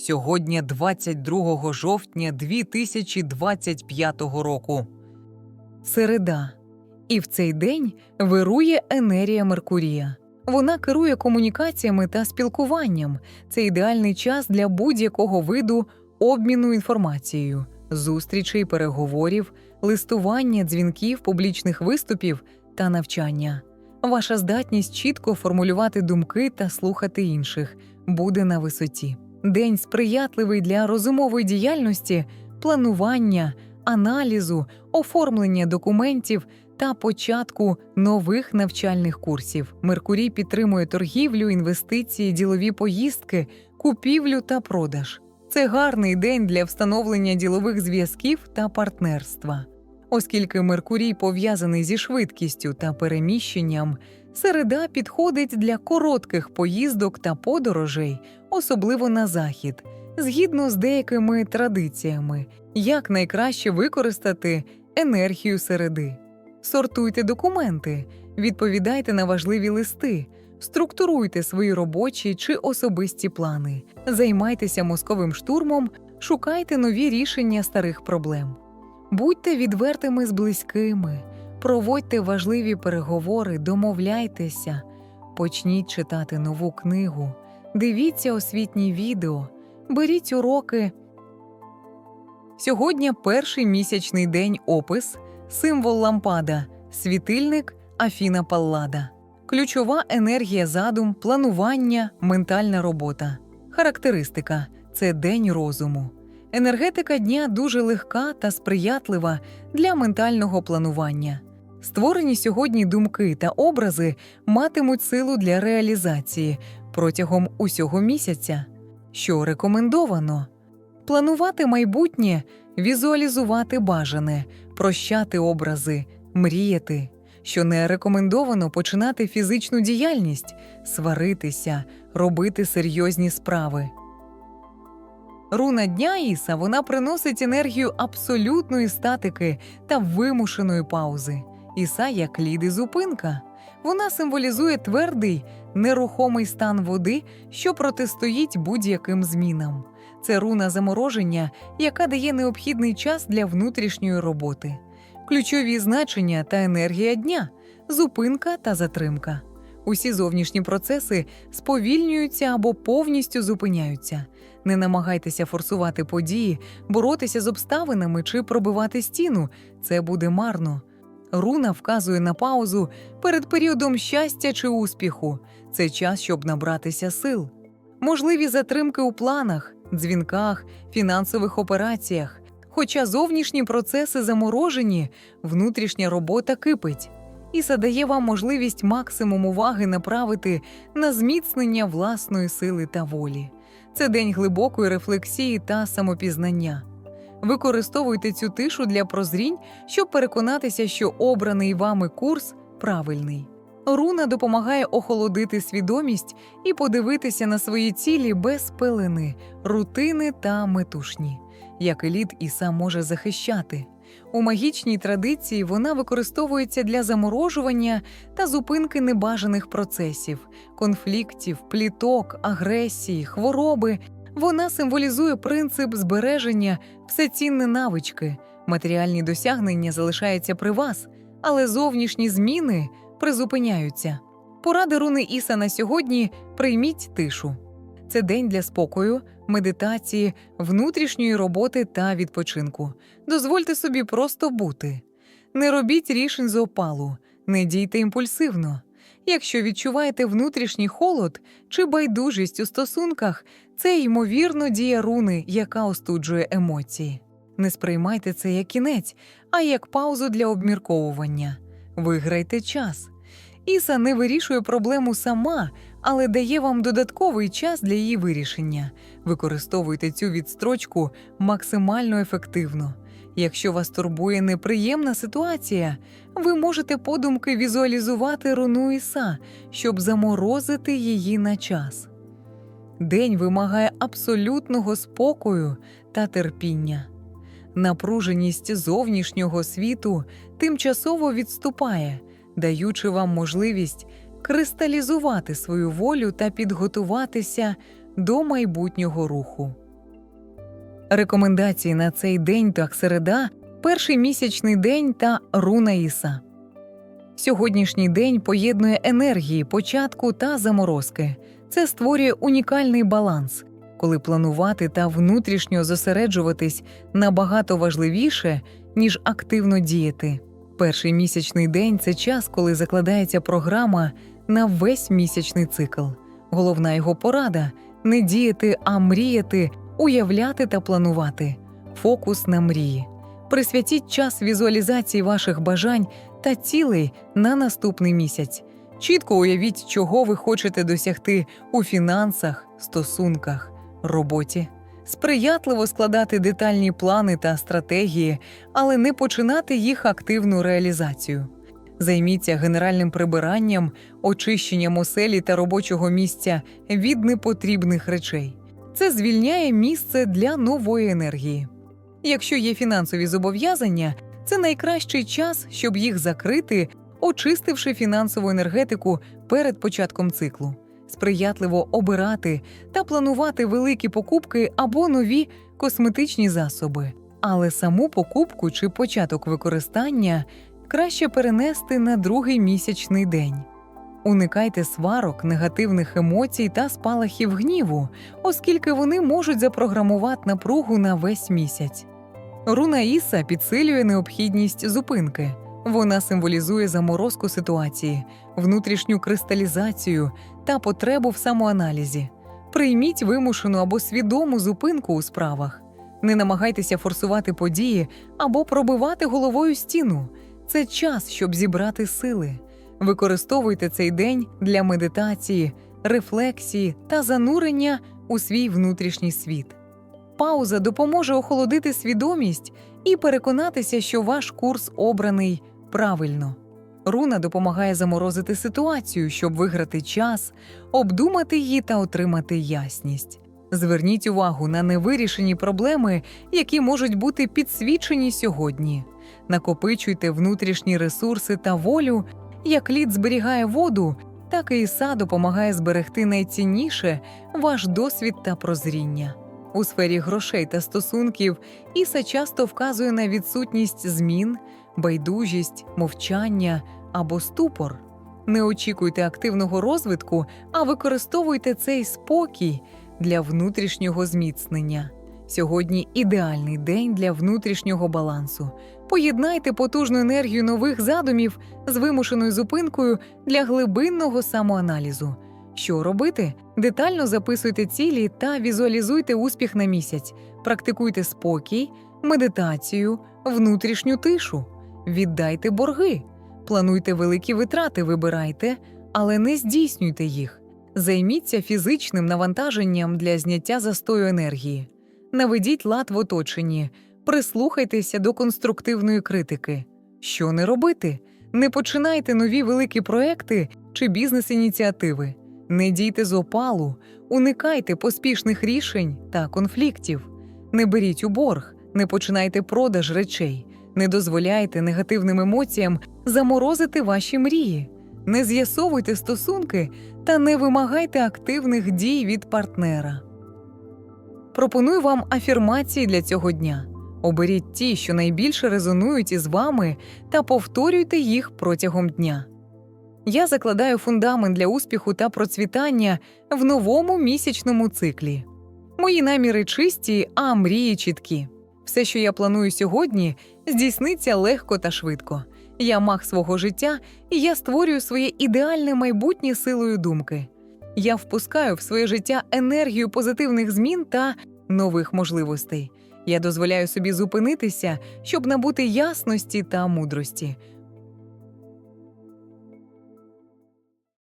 Сьогодні 22 жовтня 2025 року. Середа. І в цей день вирує енергія Меркурія. Вона керує комунікаціями та спілкуванням. Це ідеальний час для будь-якого виду обміну інформацією, зустрічей, переговорів, листування, дзвінків, публічних виступів та навчання. Ваша здатність чітко формулювати думки та слухати інших буде на висоті. День сприятливий для розумової діяльності, планування, аналізу, оформлення документів та початку нових навчальних курсів. Меркурій підтримує торгівлю, інвестиції, ділові поїздки, купівлю та продаж. Це гарний день для встановлення ділових зв'язків та партнерства. Оскільки Меркурій пов'язаний зі швидкістю та переміщенням, середа підходить для коротких поїздок та подорожей, особливо на захід, згідно з деякими традиціями, як найкраще використати енергію середи. Сортуйте документи, відповідайте на важливі листи, структуруйте свої робочі чи особисті плани, займайтеся мозковим штурмом, шукайте нові рішення старих проблем. Будьте відвертими з близькими, проводьте важливі переговори, домовляйтеся, почніть читати нову книгу, дивіться освітні відео, беріть уроки. Сьогодні перший місячний день опис, символ лампада, світильник Афіна Паллада. Ключова енергія задум, планування, ментальна робота. Характеристика це день розуму. Енергетика дня дуже легка та сприятлива для ментального планування. Створені сьогодні думки та образи матимуть силу для реалізації протягом усього місяця, що рекомендовано планувати майбутнє, візуалізувати бажане, прощати образи, мріяти, що не рекомендовано починати фізичну діяльність, сваритися, робити серйозні справи. Руна дня Іса вона приносить енергію абсолютної статики та вимушеної паузи. Іса як лід і зупинка. Вона символізує твердий, нерухомий стан води, що протистоїть будь-яким змінам. Це руна замороження, яка дає необхідний час для внутрішньої роботи. Ключові значення та енергія дня зупинка та затримка. Усі зовнішні процеси сповільнюються або повністю зупиняються. Не намагайтеся форсувати події, боротися з обставинами чи пробивати стіну. Це буде марно. Руна вказує на паузу перед періодом щастя чи успіху. Це час, щоб набратися сил. Можливі затримки у планах, дзвінках, фінансових операціях. Хоча зовнішні процеси заморожені, внутрішня робота кипить. Іса дає вам можливість максимум уваги направити на зміцнення власної сили та волі. Це день глибокої рефлексії та самопізнання. Використовуйте цю тишу для прозрінь, щоб переконатися, що обраний вами курс правильний. Руна допомагає охолодити свідомість і подивитися на свої цілі без пелени, рутини та метушні, як еліт Іса може захищати. У магічній традиції вона використовується для заморожування та зупинки небажаних процесів, конфліктів, пліток, агресії, хвороби. Вона символізує принцип збереження всецінні навички. Матеріальні досягнення залишаються при вас, але зовнішні зміни призупиняються. Поради руни Іса на сьогодні прийміть тишу. Це день для спокою, медитації, внутрішньої роботи та відпочинку. Дозвольте собі просто бути. Не робіть рішень з опалу, не дійте імпульсивно. Якщо відчуваєте внутрішній холод чи байдужість у стосунках, це ймовірно дія руни, яка остуджує емоції. Не сприймайте це як кінець, а як паузу для обмірковування. Виграйте час. Іса не вирішує проблему сама, але дає вам додатковий час для її вирішення. Використовуйте цю відстрочку максимально ефективно. Якщо вас турбує неприємна ситуація, ви можете подумки візуалізувати руну Іса, щоб заморозити її на час. День вимагає абсолютного спокою та терпіння. Напруженість зовнішнього світу тимчасово відступає, даючи вам можливість кристалізувати свою волю та підготуватися до майбутнього руху. Рекомендації на цей день так середа, перший місячний день та руна Іса. Сьогоднішній день поєднує енергії початку та заморозки. Це створює унікальний баланс, коли планувати та внутрішньо зосереджуватись набагато важливіше, ніж активно діяти. Перший місячний день це час, коли закладається програма на весь місячний цикл. Головна його порада не діяти, а мріяти, уявляти та планувати. Фокус на мрії. Присвятіть час візуалізації ваших бажань та цілей на наступний місяць. Чітко уявіть, чого ви хочете досягти у фінансах, стосунках, роботі. Сприятливо складати детальні плани та стратегії, але не починати їх активну реалізацію. Займіться генеральним прибиранням, очищенням оселі та робочого місця від непотрібних речей. Це звільняє місце для нової енергії. Якщо є фінансові зобов'язання, це найкращий час, щоб їх закрити, очистивши фінансову енергетику перед початком циклу, сприятливо обирати та планувати великі покупки або нові косметичні засоби. Але саму покупку чи початок використання краще перенести на другий місячний день. Уникайте сварок, негативних емоцій та спалахів гніву, оскільки вони можуть запрограмувати напругу на весь місяць. Руна Іса підсилює необхідність зупинки. Вона символізує заморозку ситуації, внутрішню кристалізацію та потребу в самоаналізі. Прийміть вимушену або свідому зупинку у справах. Не намагайтеся форсувати події або пробивати головою стіну. Це час, щоб зібрати сили. Використовуйте цей день для медитації, рефлексії та занурення у свій внутрішній світ. Пауза допоможе охолодити свідомість і переконатися, що ваш курс обраний правильно. Руна допомагає заморозити ситуацію, щоб виграти час, обдумати її та отримати ясність. Зверніть увагу на невирішені проблеми, які можуть бути підсвічені сьогодні. Накопичуйте внутрішні ресурси та волю, як лід зберігає воду, так і іса допомагає зберегти найцінніше ваш досвід та прозріння. У сфері грошей та стосунків Іса часто вказує на відсутність змін, байдужість, мовчання або ступор. Не очікуйте активного розвитку, а використовуйте цей спокій для внутрішнього зміцнення. Сьогодні ідеальний день для внутрішнього балансу. Поєднайте потужну енергію нових задумів з вимушеною зупинкою для глибинного самоаналізу. Що робити? Детально записуйте цілі та візуалізуйте успіх на місяць, практикуйте спокій, медитацію, внутрішню тишу, віддайте борги, плануйте великі витрати, вибирайте, але не здійснюйте їх. Займіться фізичним навантаженням для зняття застою енергії, наведіть лад в оточенні, прислухайтеся до конструктивної критики. Що не робити? Не починайте нові великі проекти чи бізнес-ініціативи. Не дійте з опалу, уникайте поспішних рішень та конфліктів, не беріть у борг, не починайте продаж речей, не дозволяйте негативним емоціям заморозити ваші мрії, не з'ясовуйте стосунки та не вимагайте активних дій від партнера. Пропоную вам афірмації для цього дня. Оберіть ті, що найбільше резонують із вами, та повторюйте їх протягом дня. Я закладаю фундамент для успіху та процвітання в новому місячному циклі. Мої наміри чисті, а мрії чіткі. Все, що я планую сьогодні, здійсниться легко та швидко. Я маг свого життя, і я створюю своє ідеальне майбутнє силою думки. Я впускаю в своє життя енергію позитивних змін та нових можливостей. Я дозволяю собі зупинитися, щоб набути ясності та мудрості.